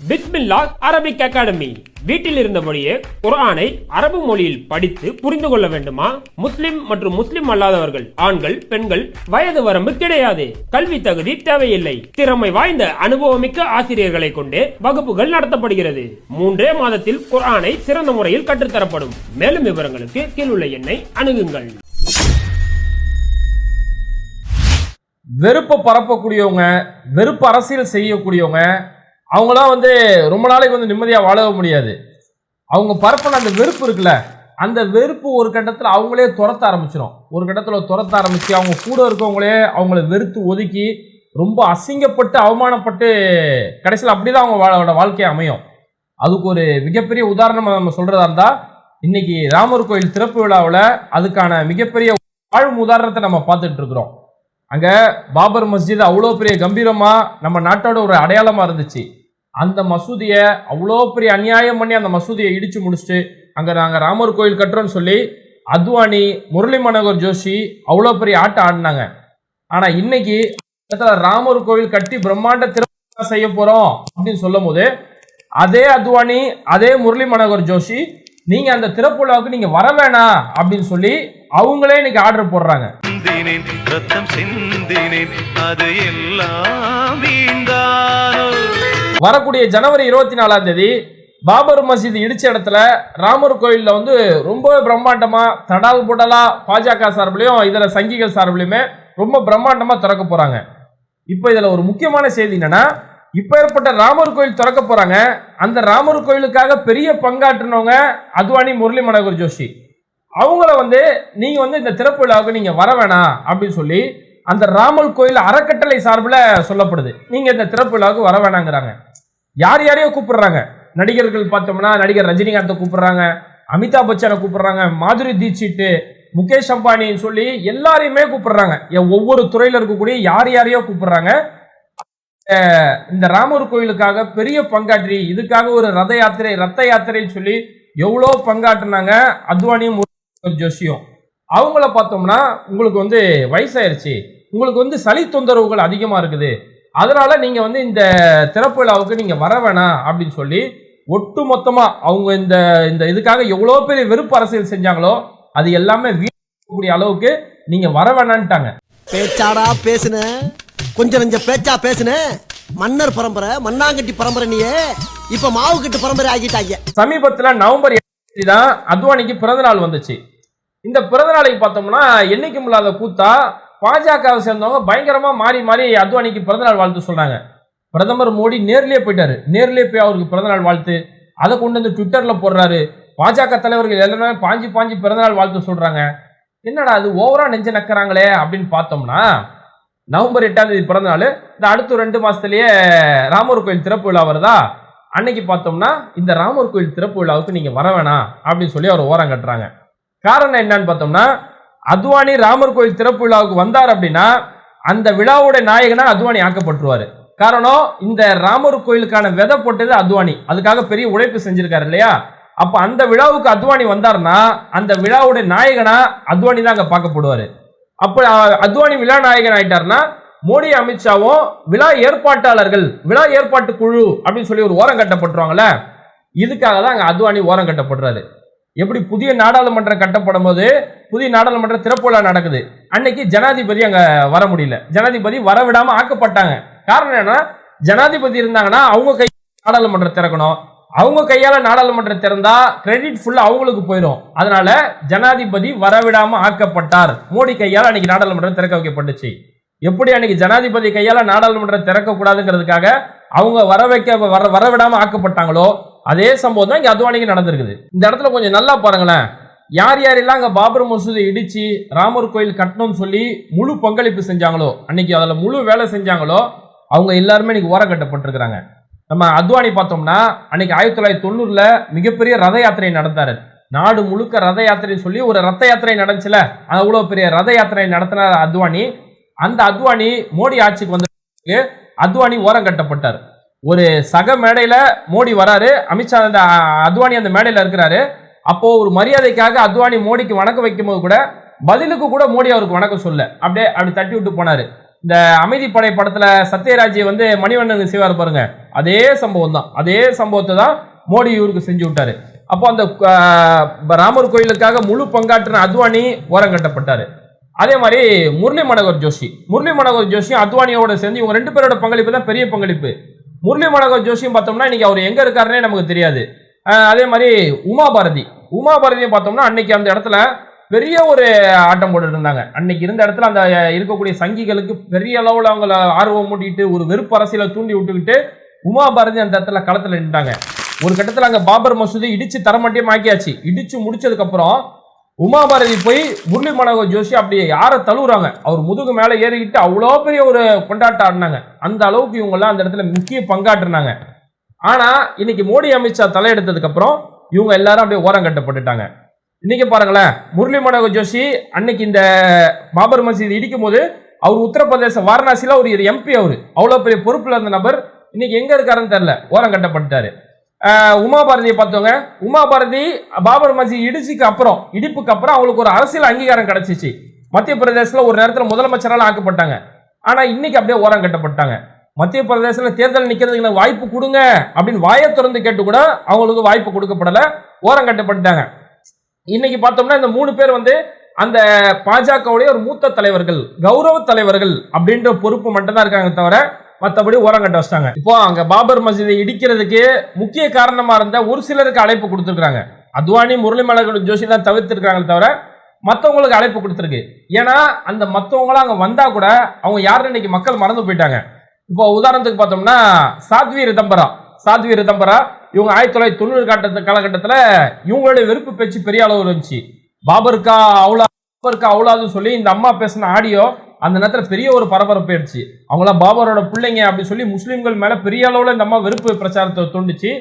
பித்மில்லா Arabic academy. வீட்டில் இருந்தபடியே குர்ஆனை அரபு மொழியில் படித்து புரிந்து கொள்ள வேண்டுமா? முஸ்லிம் மற்றும் முஸ்லிம் அல்லாதவர்கள் ஆண்கள் பெண்கள் வயது வரம்பு கிடையாது. கல்வி தகுதி தேவையில்லை. திறமை வாய்ந்த அனுபவமிக்க ஆசிரியர்களை கொண்டே வகுப்புகள் நடத்தப்படுகிறது. மூன்றே மாதத்தில் குர்ஆனை சிறந்த முறையில் கற்றுத்தரப்படும். மேலும் விவரங்களுக்கு கீழுள்ள எண்ணை அணுகுங்கள். வெறுப்பை பரப்பக்கூடியவங்க வெறுப்பு அரசியல் செய்யக்கூடியவங்க அவங்களாம் வந்து ரொம்ப நாளைக்கு வந்து நிம்மதியாக வாழவே முடியாது. அவங்க பரப்பின அந்த வெறுப்பு இருக்குல்ல அந்த வெறுப்பு ஒரு கட்டத்தில் அவங்களே துரத்த ஆரம்பிச்சிடும் ஒரு கட்டத்தில் துரத்த ஆரம்பித்து அவங்க கூட இருக்கவங்களே அவங்கள வெறுத்து ஒதுக்கி ரொம்ப அசிங்கப்பட்டு அவமானப்பட்டு கடைசியில் அப்படி தான் அவங்க வாழோட வாழ்க்கையை அமையும். அதுக்கு ஒரு மிகப்பெரிய உதாரணமாக நம்ம சொல்கிறதா இருந்தால் இன்னைக்கு ராமர் கோயில் திறப்பு விழாவில் அதுக்கான மிகப்பெரிய வாழும் உதாரணத்தை நம்ம பார்த்துட்டு இருக்கிறோம். அங்கே பாபர் மஸ்ஜித் அவ்வளோ பெரிய கம்பீரமாக நம்ம நாட்டோட ஒரு அடையாளமாக இருந்துச்சு. அந்த மசூதியை அவ்வளோ பெரிய அநியாயம் பண்ணி அந்த மசூதியை இடித்து முடிச்சுட்டு அங்கே நாங்கள் ராமர் கோயில் கட்டுறோம்னு சொல்லி அத்வானி முரளி மனோகர் ஜோஷி அவ்வளோ பெரிய ஆட்டம் ஆடினாங்க. ஆனால் இன்னைக்கு இடத்துல ராமர் கோயில் கட்டி பிரம்மாண்ட திருமணம் செய்ய போகிறோம் அப்படின்னு சொல்லும் போது அதே அத்வானி அதே முரளி மனோகர் ஜோஷி நீங்க அந்த திறப்புலாவுக்கு நீங்க வர வேணாம் அப்படின்னு சொல்லி அவங்களே இன்னைக்கு ஆர்டர் போடுறாங்க. வரக்கூடிய ஜனவரி இருபத்தி நாலாம் தேதி பாபர் மசீது இடிச்ச இடத்துல ராமர் கோயில்ல வந்து ரொம்ப பிரம்மாண்டமா தடால் புடலா பாஜக சார்பிலையும் இதுல சங்கிகள் சார்பிலையுமே ரொம்ப பிரம்மாண்டமா திறக்க போறாங்க. இப்போ இதுல ஒரு முக்கியமான செய்தி என்னன்னா இப்ப ஏற்பட்ட ராமர் கோயில் திறக்க போறாங்க. அந்த ராமர் கோயிலுக்காக பெரிய பங்காற்றினவங்க அத்வானி முரளி மனோகர் ஜோஷி. அவங்கள வந்து நீங்க வந்து இந்த திறப்பு விழாவுக்கு நீங்க வர வேணாம் அப்படின்னு சொல்லி அந்த ராமர் கோயில் அறக்கட்டளை சார்பில் சொல்லப்படுது. நீங்க இந்த திறப்பு விழாவுக்கு வர வேணாங்கிறாங்க. யார் யாரையோ கூப்பிடுறாங்க. நடிகர்கள் பார்த்தோம்னா நடிகர் ரஜினிகாந்தை கூப்பிடுறாங்க அமிதாப் பச்சனை கூப்பிடுறாங்க மாதுரி தீட்சிட்டு முகேஷ் அம்பானின்னு சொல்லி எல்லாரையுமே கூப்பிடுறாங்க. ஒவ்வொரு துறையில் இருக்கக்கூடிய யார் யாரையோ கூப்பிடுறாங்க. இந்த ராமர் கோயிலுக்காக பெரிய பங்காற்றி இதுக்காக ஒரு ரத யாத்திரை ரத்த யாத்திரைன்னு சொல்லி எவ்வளோ பங்காற்றினாங்க? அத்வானியும் முரளிதரன் ஜோஷியும் அவங்கள பார்த்தோம்னா உங்களுக்கு வந்து வயசாயிருச்சு. உங்களுக்கு வந்து சளி தொந்தரவுகள் அதிகமாக இருக்குது. அதனால நீங்கள் வந்து இந்த திறப்பு விழாவுக்கு நீங்கள் வர வேணாம் அப்படின்னு சொல்லி ஒட்டு மொத்தமாக அவங்க இந்த இந்த இதுக்காக எவ்வளோ பெரிய வெறுப்பு அரசியல் செஞ்சாங்களோ அது எல்லாமே வீணாக்கக்கூடிய அளவுக்கு நீங்கள் வர வேணான்ட்டாங்க பேச்சாடா பேசுனேன் கொஞ்சம் நெஞ்ச பேச்சா பேசுன. மன்னர் பரம்பரை மண்ணாங்கட்டி பரம்பரை நீயே. இப்ப மாவு கட்டு பரம்பரை ஆகிட்டாங்க. சமீபத்துல நவம்பர் தான் அத்வானிக்கு பிறந்த நாள் வந்துச்சு. இந்த பிறந்த நாளைக்கு பார்த்தோம்னா என்னைக்கு இல்லாத கூத்தா பாஜகவை சேர்ந்தவங்க பயங்கரமா மாறி மாறி அத்வானிக்கு பிறந்தநாள் வாழ்த்து சொல்றாங்க. பிரதமர் மோடி நேர்லயே போயிட்டாரு. நேர்லயே போய் அவருக்கு பிறந்தநாள் வாழ்த்து. அதை கொண்டு வந்து ட்விட்டர்ல போடுறாரு. பாஜக தலைவர்கள் எல்லாருமே பாஞ்சி பாஞ்சி பிறந்தநாள் வாழ்த்து சொல்றாங்க. என்னடா அது ஓவரா நெஞ்ச நக்கிறாங்களே அப்படின்னு பார்த்தோம்னா நவம்பர் எட்டாம் தேதி பிறந்த நாள் இந்த அடுத்த ரெண்டு மாசத்துலயே ராமர் கோயில் திறப்பு விழா வருதா? அன்னைக்கு பார்த்தோம்னா இந்த ராமர் கோயில் திறப்பு விழாவுக்கு நீங்க வர வேணாம் அப்படின்னு சொல்லி அவர் ஓரம் கட்டுறாங்க. காரணம் என்னன்னு பார்த்தோம்னா அத்வானி ராமர் கோயில் திறப்பு விழாவுக்கு வந்தார் அப்படின்னா அந்த விழாவோட நாயகனா அத்வானி ஆக்கப்பட்டுருவாரு. காரணம் இந்த ராமர் கோயிலுக்கான விதை போட்டது அத்வானி. அதுக்காக பெரிய உழைப்பு செஞ்சிருக்காரு இல்லையா? அப்ப அந்த விழாவுக்கு அத்வானி வந்தாருன்னா அந்த விழாவோட நாயகனா அத்வானி தான் அங்க பார்க்கப்படுவாரு. அப்ப அத்வானி விழா நாயகன் ஆயிட்டாருன்னா மோடி அமித்ஷாவும் விழா ஏற்பாட்டாளர்கள் விழா ஏற்பாட்டு குழு அப்படின்னு சொல்லி ஒரு ஓரம் கட்டப்பட்டுருவாங்கல்ல இதுக்காக தான் அங்கே அத்வானி ஓரம் கட்டப்படுறாரு. எப்படி புதிய நாடாளுமன்றம் கட்டப்படும் போது புதிய நாடாளுமன்ற திறப்புலா நடக்குது. அன்னைக்கு ஜனாதிபதி அங்கே வர முடியல. ஜனாதிபதி வர விடாமல் ஆக்கப்பட்டாங்க. காரணம் என்னன்னா ஜனாதிபதி இருந்தாங்கன்னா அவங்க கை நாடாளுமன்றம் திறக்கணும். அவங்க கையால் நாடாளுமன்றம் திறந்தா கிரெடிட் ஃபுல்லாக அவங்களுக்கு போயிடும் அதனால ஜனாதிபதி வரவிடாமல் ஆக்கப்பட்டார். மோடி கையால் அன்னைக்கு நாடாளுமன்றம் திறக்க வைக்கப்பட்டுச்சு. எப்படி அன்னைக்கு ஜனாதிபதி கையால் நாடாளுமன்றம் திறக்கக்கூடாதுங்கிறதுக்காக அவங்க வர வைக்க வர வரவிடாமல் ஆக்கப்பட்டாங்களோ அதே சம்பவம் தான் இங்க அத்வானிக்கு நடந்திருக்குது. இந்த இடத்துல கொஞ்சம் நல்லா பாருங்களேன். யார் யாரெல்லாம் அங்கே பாபர் மசூதி இடித்து ராமர் கோயில் கட்டணும்னு சொல்லி முழு பங்களிப்பு செஞ்சாங்களோ அன்னைக்கு அதில் முழு வேலை செஞ்சாங்களோ அவங்க எல்லாருமே இன்னைக்கு ஓரம் கட்டப்பட்டிருக்கிறாங்க நம்ம அத்வானி பார்த்தோம்னா அன்னைக்கு ஆயிரத்தி தொள்ளாயிரத்தி தொண்ணூறுல மிகப்பெரிய ரத யாத்திரை நடந்தாரு. நாடு முழுக்க ரத யாத்திரைன்னு சொல்லி ஒரு ரத்த யாத்திரை நடந்துச்சுல. அவ்வளோ பெரிய ரத யாத்திரை நடத்தினார் அத்வானி. அந்த அத்வானி மோடி ஆட்சிக்கு வந்த பிறகு அத்வானி ஓரம் கட்டப்பட்டார். ஒரு சக மேடையில மோடி வராரு. அமித்ஷா அந்த அத்வானி அந்த மேடையில இருக்கிறாரு. அப்போ ஒரு மரியாதைக்காக அத்வானி மோடிக்கு வணக்கம் வைக்கும்போது கூட பதிலுக்கு கூட மோடி அவருக்கு வணக்கம் சொல்ல. அப்படியே அப்படி தட்டி விட்டு போனாரு. இந்த அமைதிப்படை படத்துல சத்யராஜ் வந்து மணிவண்ணன் செய்வார் பாருங்க. அதே சம்பவம் தான் அதே சம்பவத்தை தான் மோடி இவருக்கு செஞ்சு விட்டாரு. அப்போ அந்த ராமர் கோயிலுக்காக முழு பங்காற்றின அத்வானி ஓரங்கட்டப்பட்டாரு அதே மாதிரி முரளி மனோகர் ஜோஷி. முரளி மனோகர் ஜோஷியும் அத்வானியோட சேர்ந்து இவங்க ரெண்டு பேரோட பங்களிப்பு தான் பெரிய பங்களிப்பு. முரளி மனோகர் ஜோஷியும் பார்த்தோம்னா இன்னைக்கு அவர் எங்க இருக்காருன்னே நமக்கு தெரியாது. அதே மாதிரி உமா பாரதி. உமா பாரதியும் பார்த்தோம்னா அன்னைக்கு அந்த இடத்துல பெரிய ஒரு ஆட்டம் போட்டுட்டு இருந்தாங்க அன்னைக்கு இருந்த இடத்துல அந்த இருக்கக்கூடிய சங்கிகளுக்கு பெரிய அளவில் அவங்கள ஆர்வம் மூட்டிட்டு ஒரு வெறுப்பு அரசியலை தூண்டி விட்டுக்கிட்டு உமா பாரதி அந்த இடத்துல களத்தில் நின்றாங்க ஒரு கட்டத்தில் அங்கே பாபர் மசூதி இடிச்சு தரமட்டியம் ஆக்கியாச்சு. இடிச்சு முடிச்சதுக்கப்புறம் உமாபாரதி உமா பாரதி போய் முரளி மனோகர் ஜோஷி அப்படி யாரை தழுவுறாங்க? அவர் முதுகு மேலே ஏறிக்கிட்டு அவ்வளோ பெரிய ஒரு கொண்டாட்டம் ஆடினாங்க. அந்த அளவுக்கு இவங்கெல்லாம் அந்த இடத்துல முக்கிய பங்காற்றினாங்க. ஆனால் இன்னைக்கு மோடி அமித்ஷா தலையெடுத்ததுக்கப்புறம் இவங்க எல்லாரும் அப்படியே ஓரம் கட்டப்பட்டுட்டாங்க. இன்னைக்கு பாருங்களேன் முரளி மனோகர் ஜோஷி அன்னைக்கு இந்த பாபர் மசீது இடிக்கும் போது அவர் உத்தரப்பிரதேச வாரணாசியில் ஒரு எம்பி அவர். அவ்வளோ பெரிய பொறுப்பில் இருந்த நபர். இன்னைக்கு எங்கே இருக்காருன்னு தெரில ஓரம் கட்டப்பட்டுட்டாரு உமா பாரதியை பார்த்தவங்க உமா பாரதி பாபர் மசீத் இடிச்சுக்கு அப்புறம் இடிப்புக்கு அப்புறம் அவங்களுக்கு ஒரு அரசியல் அங்கீகாரம் கிடைச்சிச்சு. மத்திய பிரதேசத்தில் ஒரு நேரத்தில் முதலமைச்சரால் ஆக்கப்பட்டாங்க. ஆனால் இன்னைக்கு அப்படியே ஓரம் கட்டப்பட்டாங்க. மத்திய பிரதேசத்தில் தேர்தல் நிற்கிறதுக்கு வாய்ப்பு கொடுங்க அப்படின்னு வாயை திறந்து கேட்டு கூட அவங்களுக்கு வாய்ப்பு கொடுக்கப்படலை. ஓரம் கட்டப்பட்டாங்க இன்னைக்கு பார்த்தோம்னா இந்த மூணு பேர் வந்து அந்த பாஜகவுடைய ஒரு மூத்த தலைவர்கள் கௌரவ தலைவர்கள் அப்படின்ற பொறுப்பு மட்டும்தான் இருக்காங்க தவிர மற்றபடி ஓரம் கட்ட வச்சிட்டாங்க. இப்போ அங்க பாபர் மசீதை இடிக்கிறதுக்கு முக்கிய காரணமா இருந்த ஒரு சிலருக்கு அழைப்பு கொடுத்துருக்காங்க அத்வானி முரளி மலகன் ஜோஷி தான் தவிர்த்திருக்காங்களே தவிர மற்றவங்களுக்கு அழைப்பு கொடுத்துருக்கு. ஏன்னா அந்த மற்றவங்களாம் அங்கே வந்தா கூட அவங்க யாருன்னு இன்னைக்கு மக்கள் மறந்து போயிட்டாங்க. இப்போ உதாரணத்துக்கு பார்த்தோம்னா சாத்வி ரிதம்பரா. சாத்வி ரிதம்பரா இவங்க ஆயிரத்தி தொள்ளாயிரத்தி தொண்ணூறு காட்ட காலகட்டத்தில் இவங்களுடைய வெறுப்பு பேச்சு பெரிய அளவு இருந்துச்சு. பாபருக்கா அவ்வளோ பாபருக்கா அவ்வளோன்னு சொல்லி இந்த அம்மா பேசின ஆடியோ அந்த நேரத்தில் பெரிய ஒரு பரபரப்பு ஆயிடுச்சு. அவங்களாம் பாபரோட பிள்ளைங்க அப்படி சொல்லி முஸ்லீம்கள் மேலே பெரிய அளவில் இந்த அம்மா வெறுப்பு பிரச்சாரத்தை தூண்டுச்சு.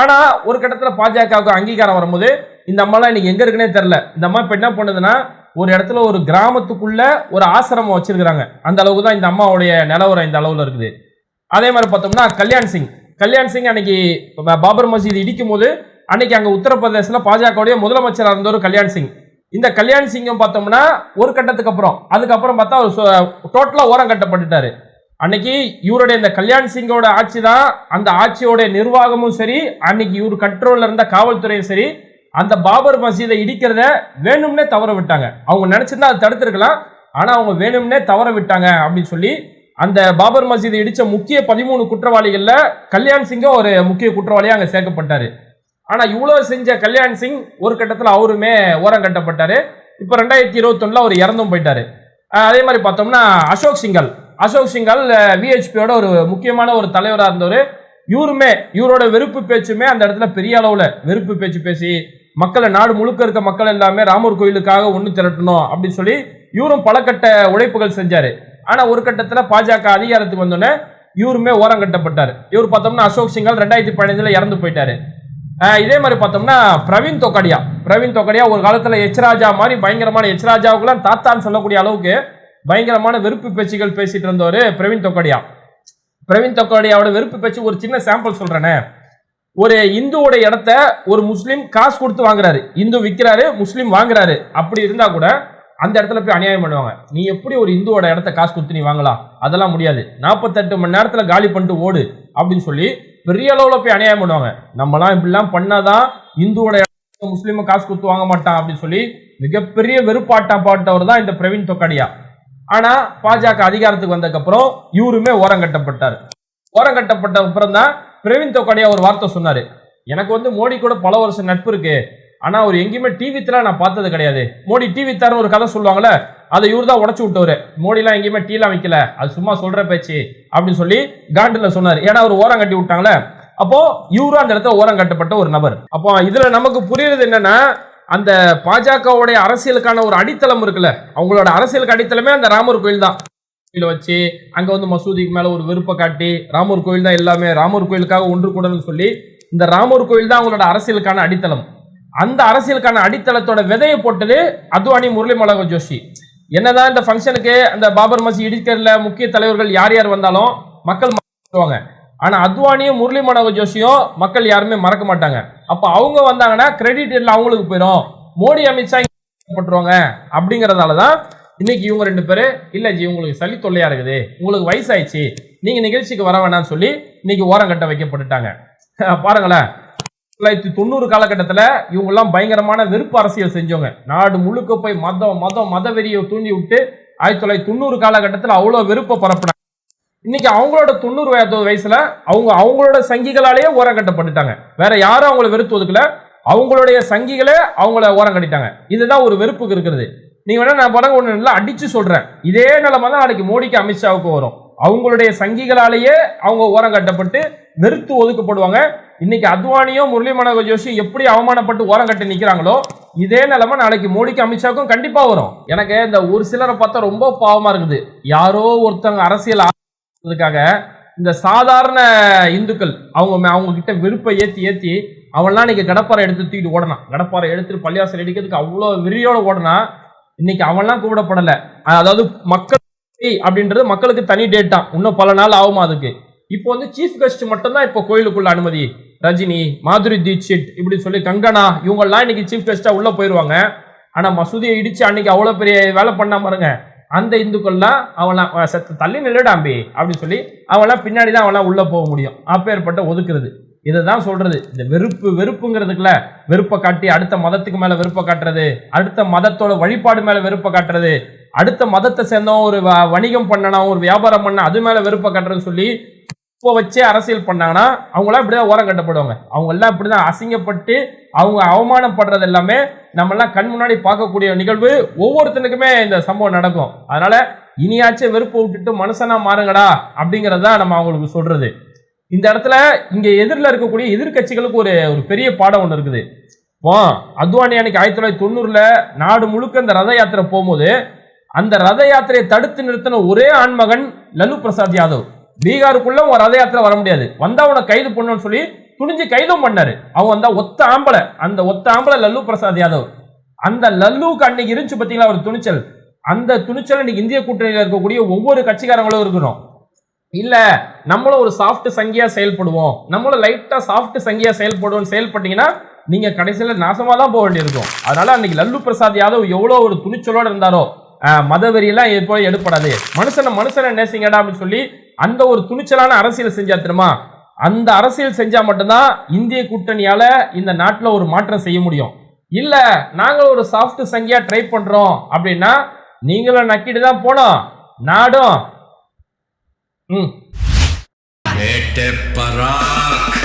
ஆனால் ஒரு கட்டத்தில் பாஜகவுக்கு அங்கீகாரம் வரும்போது இந்த அம்மாலாம் இன்னைக்கு எங்கே இருக்குன்னே தெரில இந்த அம்மா இப்போ என்ன பண்ணுதுன்னா ஒரு இடத்துல ஒரு கிராமத்துக்குள்ள ஒரு ஆசிரமம் வச்சிருக்கிறாங்க. அந்த அளவுக்கு தான் இந்த அம்மாவுடைய நிலவரம் இந்த அளவில் இருக்குது. அதே மாதிரி பார்த்தோம்னா கல்யாண் சிங். கல்யாண் சிங் அன்னைக்கு பாபர் மசீத் இடிக்கும் போது அன்னைக்கு அங்கே உத்தரப்பிரதேசத்தில் பாஜகவுடைய முதலமைச்சராக இருந்தவர் கல்யாண் சிங். இந்த கல்யாண் சிங்கம் பார்த்தோம்னா ஒரு கட்டத்துக்கு அப்புறம் அதுக்கப்புறம் பார்த்தா அவர் டோட்டலாக ஓரம் கட்டப்பட்டுட்டாரு. அன்னைக்கு இவருடைய இந்த கல்யாண் சிங்கோட ஆட்சி தான் அந்த ஆட்சியோடைய நிர்வாகமும் சரி அன்னைக்கு இவர் கண்ட்ரோலில் இருந்த காவல்துறையும் சரி அந்த பாபர் மசீதை இடிக்கிறத வேணும்னே தவற விட்டாங்க. அவங்க நினச்சிருந்தா அதை தடுத்திருக்கலாம் ஆனால் அவங்க வேணும்னே தவற விட்டாங்க அப்படின்னு சொல்லி அந்த பாபர் மசீதை இடிச்ச முக்கிய பதிமூணு குற்றவாளிகள்ல கல்யாண் சிங்கும் ஒரு முக்கிய குற்றவாளியா அங்க சேர்க்கப்பட்டாரு. ஆனா இவ்வளவு செஞ்ச கல்யாண் சிங் ஒரு கட்டத்துல அவருமே ஓரம் கட்டப்பட்டாரு. இப்ப ரெண்டாயிரத்தி இருபத்தொன்னுல அவர் இறந்தும் போயிட்டாரு. அதே மாதிரி பார்த்தோம்னா அசோக் சிங்கல். அசோக் சிங்கல் விஹெச்பியோட ஒரு முக்கியமான ஒரு தலைவராக இருந்தவர். இவருமே இவரோட வெறுப்பு பேச்சுமே அந்த இடத்துல பெரிய அளவில் வெறுப்பு பேச்சு பேசி மக்களை நாடு முழுக்க இருக்க மக்கள் எல்லாமே ராமர் கோயிலுக்காக ஒன்று திரட்டணும் அப்படின்னு சொல்லி இவரும் பல கட்ட உழைப்புகள் செஞ்சார். ஆனால் ஒரு கட்டத்தில் பாஜக அதிகாரத்துக்கு வந்தோடனே இவருமே ஓரம் கட்டப்பட்டார். இவர் பார்த்தோம்னா அசோக் சிங்கால் ரெண்டாயிரத்தி பதினஞ்சில் இறந்து போயிட்டாரு. இதே மாதிரி பார்த்தோம்னா பிரவீன் தொக்கடியா. பிரவீன் தொக்கடியா ஒரு காலத்தில் எச்ராஜா மாதிரி பயங்கரமான எச்ராஜாவுக்குலாம் தாத்தான்னு சொல்லக்கூடிய அளவுக்கு பயங்கரமான வெறுப்பு பேச்சுகள் பேசிட்டு இருந்தவர் பிரவீன் தொக்கடியா. பிரவீன் தொக்கடியாவோட வெறுப்பு பேச்சு ஒரு சின்ன சாம்பிள் சொல்றேனே. ஒரு இந்துவோட இடத்த ஒரு முஸ்லீம் காசு கொடுத்து வாங்குறாரு. இந்து விற்கிறாரு முஸ்லீம் வாங்குறாரு. அப்படி இருந்தா கூட அந்த இடத்துல போய் அநியாயம் பண்ணுவாங்க. நீ எப்படி ஒரு இந்துவோட இடத்த காசு கொடுத்து நீ வாங்கலாம்? அதெல்லாம் முடியாது. நாற்பத்தெட்டு மணி நேரத்தில் காலி பண்ணிட்டு ஓடு அப்படின்னு சொல்லி பெரிய அளவில் போய் அநியாயம் பண்ணுவாங்க. நம்மலாம் இப்படிலாம் பண்ணாதான் இந்துவோட இடத்த முஸ்லீம் காசு கொடுத்து வாங்க மாட்டான் அப்படின்னு சொல்லி மிகப்பெரிய வெறுப்பாட்டம் பாட்டவர் தான் இந்த பிரவீன் தொக்கடியா. ஆனால் பாஜக அதிகாரத்துக்கு வந்ததுக்கப்புறம் இவருமே ஓரங்கட்டப்பட்டார் ஓரங்கட்டப்பட்ட அப்புறம் தான் பிரவீன் தொக்கடியா ஒரு வார்த்தை சொன்னார். எனக்கு வந்து மோடி கூட பல வருஷம் நட்பு இருக்கு. ஆனா அவர் எங்கேயுமே டிவி நான் பார்த்தது கிடையாது. மோடி டிவி தரன்னு ஒரு கதை சொல்லுவாங்கல்ல அதை இவர் தான் உடச்சு விட்டவர். மோடிலாம் எங்கேயுமே டீலாம் வைக்கல. அது சும்மா சொல்ற பேச்சு அப்படின்னு சொல்லி காண்டில் சொன்னார். ஏன்னா அவர் ஓரம் கட்டி விட்டாங்களே அப்போ இவரும் அந்த இடத்துல ஓரம் கட்டப்பட்ட ஒரு நபர். அப்போ இதுல நமக்கு புரியுறது என்னன்னா அந்த பாஜகவுடைய அரசியலுக்கான ஒரு அடித்தளம் இருக்குல்ல. அவங்களோட அரசியலுக்கு அடித்தளமே அந்த ராமர் கோயில் தான். கோயிலை வச்சு அங்க வந்து மசூதிக்கு மேல ஒரு வெறுப்பை காட்டி ராமர் கோயில் தான் எல்லாமே ராமர் கோயிலுக்காக ஒன்று கூடன்னு சொல்லி இந்த ராமர் கோயில் தான் அவங்களோட அரசியலுக்கான அடித்தளம். அந்த அரசியலுக்கான அடித்தளத்தோட விதையை போட்டது அத்வானி முரளி மலக ஜோஷி. என்னதான் இந்த ஃபங்க்ஷனுக்கு அந்த பாபர் மசீத் இடிக்கிறதுல முக்கிய தலைவர்கள் யார் யார் வந்தாலும் மக்கள் மறந்துடுவாங்க. ஆனா அத்வானியும் முரளி மனோகர் ஜோஷியும் மக்கள் யாருமே மறக்க மாட்டாங்க. அப்போ அவங்க வந்தாங்கன்னா கிரெடிட் எல்லாம் அவங்களுக்கு போயிடும் மோடி அமித்ஷா பட்டுருவாங்க அப்படிங்கிறதால தான் இன்னைக்கு இவங்க ரெண்டு பேர் இல்லை ஜி உங்களுக்கு சளி தொல்லையா இருக்குது. உங்களுக்கு வயசாயிடுச்சு. நீங்க நிகழ்ச்சிக்கு வர வேணாம்னு சொல்லி இன்னைக்கு ஓரங்கட்ட வைக்கப்பட்டுட்டாங்க. பாருங்களேன். தொள்ளாயிரத்தி தொண்ணூறு காலகட்டத்தில் இவங்கெல்லாம் பயங்கரமான வெறுப்பு அரசியல் செஞ்சவங்க. நாடு முழுக்க போய் மதம் மதம் மத வெறியை தூண்டி விட்டு ஆயிரத்தி தொள்ளாயிரத்தி தொண்ணூறு காலகட்டத்தில் அவ்வளோ வெறுப்பை பரப்புனாங்க. இன்னைக்கு அவங்களோட தொண்ணூறு வயசுல அவங்க அவங்களோட சங்கிகளாலேயே ஓரம் கட்டப்பட்டுட்டாங்க. வேற யாரும் அவங்கள வெறுத்து ஒதுக்கல அவங்களுடைய சங்கிகளே அவங்கள ஓரம் கட்டிட்டாங்க. இதுதான் ஒரு வெறுப்புக்கு இருக்கிறது. நீங்க வேணா நான் படம் ஒன்று நல்லா அடிச்சு சொல்றேன். இதே நிலைமை தான் நாளைக்கு மோடிக்கு அமித்ஷாவுக்கு வரும். அவங்களுடைய சங்கிகளாலேயே அவங்க ஓரம் கட்டப்பட்டு வெறுத்து ஒதுக்கப்படுவாங்க. இன்னைக்கு அத்வானியும் முரளி மனோகர் ஜோஷியும் எப்படி அவமானப்பட்டு ஓரம் கட்டி நிற்கிறாங்களோ இதே நிலைமை நாளைக்கு மோடிக்கு அமித்ஷாவுக்கும் கண்டிப்பாக வரும். எனக்கு இந்த ஒரு சிலரை பார்த்தா ரொம்ப பாவமாக இருக்குது. யாரோ ஒருத்தவங்க அரசியல் ஆகிறதுக்காக இந்த சாதாரண இந்துக்கள் அவங்க அவங்க கிட்ட வெறுப்பை ஏற்றி ஏற்றி அவன்லாம் இன்னைக்கு கடப்பாறை எடுத்து தூக்கிட்டு ஓடனான் கடப்பாறை எடுத்துட்டு பள்ளியாசல் அடிக்கிறதுக்கு அவ்வளோ வெறியோட ஓடனா இன்னைக்கு அவன்லாம் கூப்பிடப்படலை. அதாவது மக்கள் அப்படின்றது மக்களுக்கு தனி டேட் தான். இன்னும் பல நாள் ஆகுமா அதுக்கு? இப்போ வந்து சீஃப் கெஸ்ட் மட்டும்தான் இப்போ கோயிலுக்குள்ள அனுமதி. ரஜினி மாதுரி தீட்சித் இப்படி சொல்லி கங்கனா இவங்கெல்லாம் இன்னைக்கு சீஃப் கெஸ்டா உள்ளே போயிடுவாங்க ஆனால் மசூதியை இடிச்சு அன்னைக்கு அவ்வளோ பெரிய வேலை பண்ணா பாருங்க. அந்த இந்துக்கள்லாம் அவன்லாம் அஹ் செத்து தள்ளி நில்லுடாம்பி அப்படின்னு சொல்லி அவன்லாம் பின்னாடி தான் அவன்லாம் உள்ளே போக முடியும். அப்பேற்பட்ட ஒதுக்குறது. இதை தான் சொல்கிறது இந்த வெறுப்பு வெறுப்புங்கிறதுக்குல வெறுப்பை காட்டி அடுத்த மதத்துக்கு மேலே வெறுப்பை காட்டுறது. அடுத்த மதத்தோட வழிபாடு மேலே வெறுப்பை காட்டுறது. அடுத்த மதத்தை சேர்ந்தவன் ஒரு வ- வணிகம் பண்ணணும் ஒரு வியாபாரம் பண்ண அது மேலே வெறுப்பை காட்டுறதுன்னு சொல்லி இப்போ வச்சே அரசியல் பண்ணாங்கன்னா அவங்களாம் இப்படிதான் ஓரம் கட்டப்படுவாங்க. அவங்கெல்லாம் இப்படி தான் அசிங்கப்பட்டு அவங்க அவமானப்படுறது எல்லாமே நம்மெல்லாம் கண் முன்னாடி பார்க்கக்கூடிய நிகழ்வு ஒவ்வொருத்தனுக்குமே இந்த சம்பவம் நடக்கும். அதனால இனியாச்சும் வெறுப்பு விட்டுட்டு மனுஷனா மாறுங்கடா அப்படிங்கறத நம்ம அவங்களுக்கு சொல்றது. இந்த இடத்துல இங்க எதிரில் இருக்கக்கூடிய எதிர்கட்சிகளுக்கு ஒரு ஒரு பெரிய பாடம் ஒன்று இருக்குது. இப்போ அத்வானி அன்னைக்கு ஆயிரத்தி தொள்ளாயிரத்தி தொண்ணூறுல நாடு முழுக்க இந்த ரத யாத்திரை போகும்போது அந்த ரத யாத்திரையை தடுத்து நிறுத்தின ஒரே ஆண்மகன் லல்லு பிரசாத் யாதவ். பீகாருக்குள்ள ஒரு ரத யாத்திரை வர முடியாது. வந்தா அவனை கைது பண்ணணும்னு சொல்லி துணிஞ்சு கைதும் பண்ணாரு. அவன் வந்தா ஒத்த ஆம்பளை. அந்த ஒத்த ஆம்பளை லல்லு பிரசாத் யாதவ். அந்த லல்லுக்கு அன்னைக்கு இருந்துச்சு பாத்தீங்களா ஒரு துணிச்சல். அந்த துணிச்சல் இன்னைக்கு இந்திய கூட்டணியில் இருக்கக்கூடிய ஒவ்வொரு கட்சிக்காரங்களும் இருக்கணும். இல்ல நம்மளும் ஒரு சாஃப்ட் சங்கியா செயல்படுவோம். நம்மளும் லைட்டா சாஃப்ட் சங்கியா செயல்படுவோம் செயல்பட்டீங்கன்னா நீங்க கடைசியில நாசமா தான் போக வேண்டியிருக்கும். அதனால அன்னைக்கு லல்லு பிரசாத் யாதவ் எவ்வளவு ஒரு துணிச்சலோட இருந்தாரோ ஆஹ், மதவெறியெல்லாம் எப்போ எடுப்படாது. மனுஷனை மனுஷனை நேசிங்கடா அப்படின்னு சொல்லி அந்த ஒரு துணிச்சலான அரசியல் செஞ்சா தெரியுமா? அந்த அரசியல் செஞ்சா மட்டும்தான் இந்திய கூட்டணியால இந்த நாட்டில் ஒரு மாற்றம் செய்ய முடியும். இல்ல நாங்களும் ஒரு சாஃப்ட் சங்கியா ட்ரை பண்றோம் அப்படின்னா நீங்களும் நக்கிட்டு தான் போனோம் நாடும். ம். பராக்.